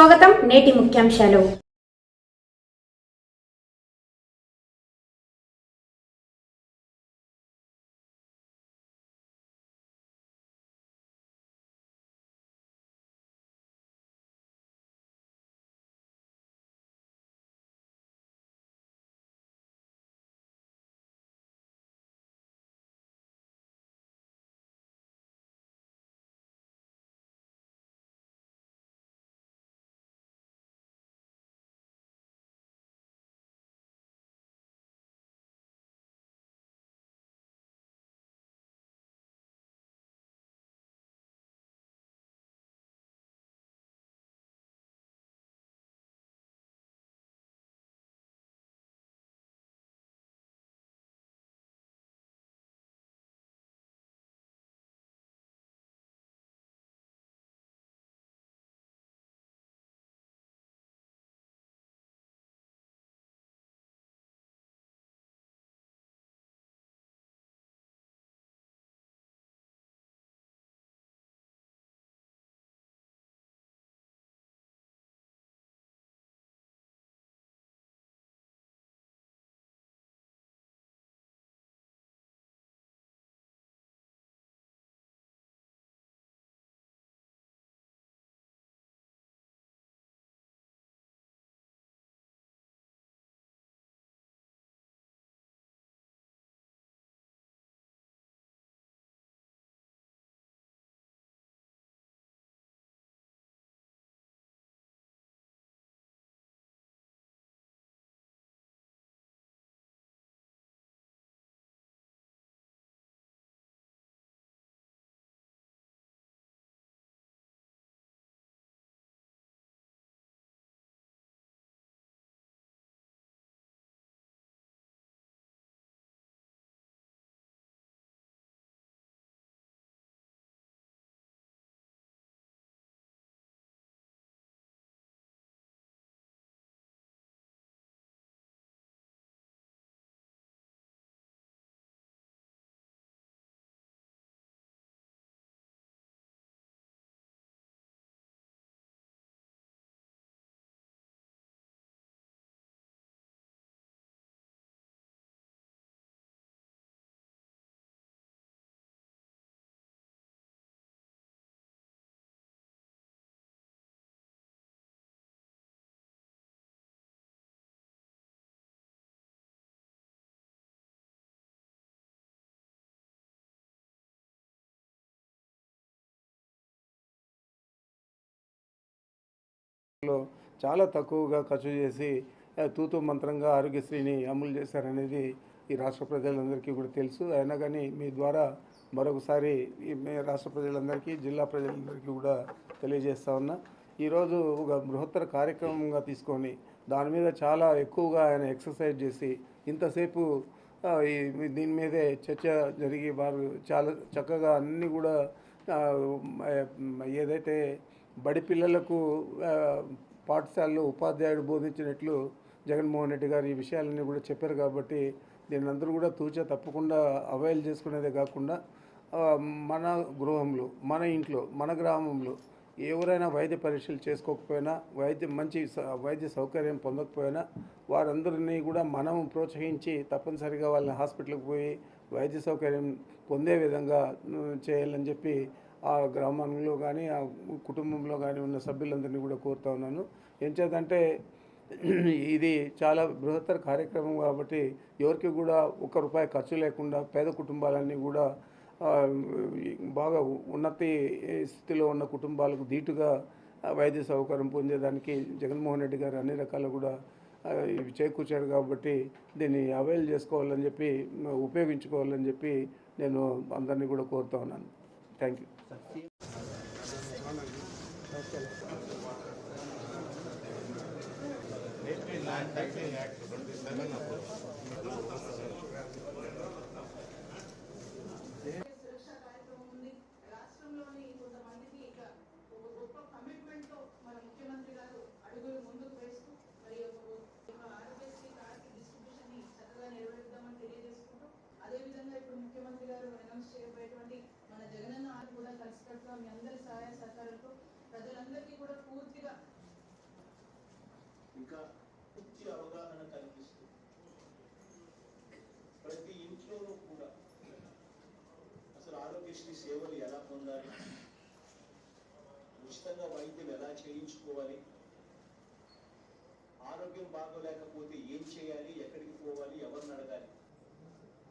స్వాగతం నేటి ముఖ్యాంశాలు. లో చాలా తక్కువగా ఖర్చు చేసి తూతు మంత్రంగా ఆరోగ్యశ్రీని అమలు చేశారనేది ఈ రాష్ట్ర ప్రజలందరికీ కూడా తెలుసు. అయినా కానీ మీ ద్వారా మరొకసారి మే రాష్ట్ర ప్రజలందరికీ జిల్లా ప్రజలందరికీ కూడా తెలియజేస్తా ఉన్నా. ఈరోజు ఒక బృహత్తర కార్యక్రమంగా తీసుకొని దాని మీద చాలా ఎక్కువగా ఆయన ఎక్సర్సైజ్ చేసి ఇంతసేపు ఈ దీని మీదే చర్చ జరిగి వారు చాలా చక్కగా అన్నీ కూడా ఏదైతే బడి పిల్లలకు పాఠశాలలో ఉపాధ్యాయుడు బోధించినట్లు జగన్మోహన్ రెడ్డి గారు ఈ విషయాలన్నీ కూడా చెప్పారు కాబట్టి దీన్ని అందరూ కూడా తూచా తప్పకుండా అవైల్ చేసుకునేదే కాకుండా మన గృహంలో మన ఇంట్లో మన గ్రామంలో ఎవరైనా వైద్య పరీక్షలు చేసుకోకపోయినా వైద్య మంచి స- వైద్య సౌకర్యం పొందకపోయినా వారందరినీ కూడా మనం ప్రోత్సహించి తప్పనిసరిగా వాళ్ళని హాస్పిటల్కి పోయి వైద్య సౌకర్యం పొందే విధంగా చేయాలని చెప్పి ఆ గ్రామంలో కానీ ఆ కుటుంబంలో కానీ ఉన్న సభ్యులందరినీ కూడా కోరుతా ఉన్నాను. ఏం ఇది చాలా బృహత్తర కార్యక్రమం కాబట్టి ఎవరికి కూడా ఒక్క రూపాయి ఖర్చు లేకుండా పేద కుటుంబాలన్నీ కూడా బాగా ఉన్నతి స్థితిలో ఉన్న కుటుంబాలకు ధీటుగా వైద్య సౌకర్యం పొందేదానికి జగన్మోహన్ రెడ్డి గారు అన్ని రకాలు కూడా ఇవి చేకూర్చాడు కాబట్టి దీన్ని అవైల్ చేసుకోవాలని చెప్పి ఉపయోగించుకోవాలని చెప్పి నేను అందరినీ కూడా కోరుతా ఉన్నాను. థ్యాంక్ యూ రాష్ట్రంలోని కొంతమందికి ఇక ఒక గొప్ప కమిట్మెంట్తో మన ముఖ్యమంత్రి గారు అడుగులు ముందుకు వేస్తూ మరి ఒక ఒక ఆరోగ్యశ్రీ కార్డు డిస్ట్రిబ్యూషన్ని చక్కగా నెరవేరుద్దామని తెలియజేసుకుంటూ అదే విధంగా ఇప్పుడు ముఖ్యమంత్రి గారు అనౌన్స్ చేయబోయేటువంటి మన జగనన్న ఆరు కూడా కలిసికట్టుగా మీ అందరి సహాయ సహకారాలతో ప్రజలందరికీ కూడా పూర్తిగా పూర్తి అవగాహన కల్పిస్తూ ప్రతి ఇంట్లోనూ కూడా అసలు ఆరోగ్యశ్రీ సేవలు ఎలా పొందాలి? ఉచితంగా వైద్యం ఎలా చేయించుకోవాలి? ఆరోగ్యం బాగోలేకపోతే ఏం చేయాలి? ఎక్కడికి పోవాలి? ఎవరిని అడగాలి?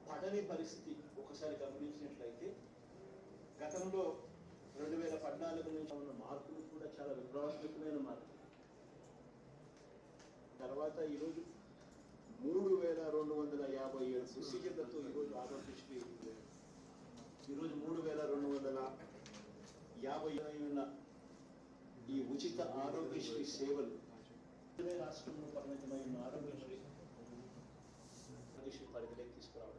పడని పరిస్థితి ఒకసారి గమనించినట్లయితే గతంలో రెండు వేల పద్నాలుగు నుంచి ఉన్న మార్పులు కూడా చాలా విప్లవాత్మకమైన మార్పులు. తర్వాత ఈరోజు మూడు వేల రెండు వందల యాభై ఏడు ప్రొసీజర్లతో ఈరోజు ఆరోగ్యశ్రీ ఈరోజు మూడు వేల రెండు వందల యాభై ఉన్న ఈ ఉచిత ఆరోగ్యశ్రీ సేవలు రాష్ట్రంలో పరిమితమై ఉన్న ఆరోగ్యశ్రీ ఆరోగ్యశ్రీ పరిధిలోకి తీసుకురావడం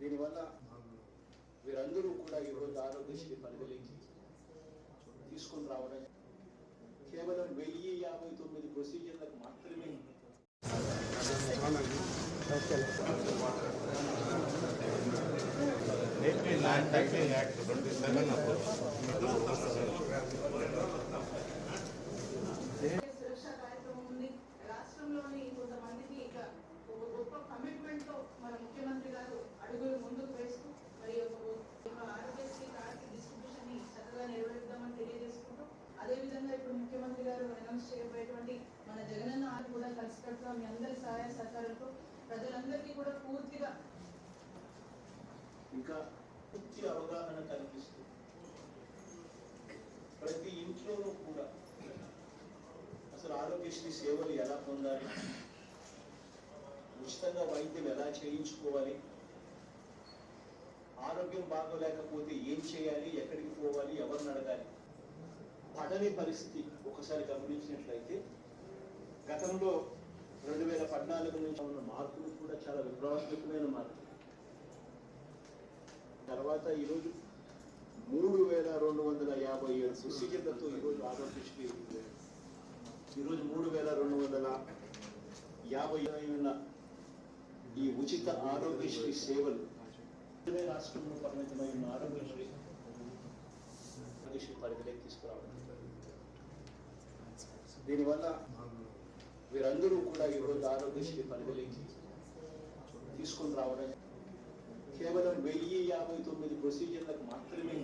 దీనివల్ల వీరందరూ కూడా ఈరోజు ఆరోగ్యశ్రీ పరిధిలోకి తీసుకుని రావడం కేవలం వెయ్యి యాభై తొమ్మిది ప్రొసీజర్లకు మాత్రమే ఏపీ కార్యక్రమం ఉంది. రాష్ట్రంలోని కొంతమందికి ఇక ఒక గొప్ప కమిట్మెంట్తో మన ముఖ్యమంత్రి గారు అడుగులు ముందుకు వేస్తూ మరి ఆరోగ్యశ్రీ కార్డు డిస్ట్రిబ్యూషన్ని చక్కగా నిర్వహిద్దామని తెలియజేసుకుంటూ అదే విధంగా ఇప్పుడు ముఖ్యమంత్రి గారు అనౌన్స్ చేయబోయేటువంటి మన జగనన్న ఆరు కూడా కలిసికట్టుగా మీ అందరి సహాయ సహకారాలతో ప్రజలందరికీ కూడా పూర్తిగా ఇంకా పూర్తి అవగాహన కల్పిస్తుంది ప్రతి ఇంట్లోనూ కూడా అసలు ఆరోగ్యశ్రీ సేవలు ఎలా పొందాలి? ఉచితంగా వైద్యం ఎలా చేయించుకోవాలి? ఆరోగ్యం బాగోలేకపోతే ఏం చేయాలి ఎక్కడికి పోవాలి ఎవరిని అడగాలి? పడని పరిస్థితి ఒకసారి గమనించినట్లయితే గతంలో రెండు వేల పద్నాలుగు నుంచి ఉన్న మార్పులు కూడా చాలా విప్లవాత్మకమైన మార్పులు. తర్వాత ఈరోజు మూడు వేల రెండు వందల యాభై ఏడు ప్రొసీజర్లతో ఈరోజు ఆరోగ్యశ్రీ ఈరోజు మూడు వేల రెండు వందల యాభై ఉన్న ఈ ఉచిత ఆరోగ్యశ్రీ సేవలు రాష్ట్రంలో పరిమితమై ఉన్న ఆరోగ్యశ్రీ ఆరోగ్యశ్రీ పరిధిలోకి తీసుకురావడం దీనివల్ల వీరందరూ కూడా ఈరోజు ఆరోగ్యశ్రీ పరిధిలోకి తీసుకుని రావడం కేవలం వెయ్యి యాభై తొమ్మిది ప్రొసీజర్లకు మాత్రమే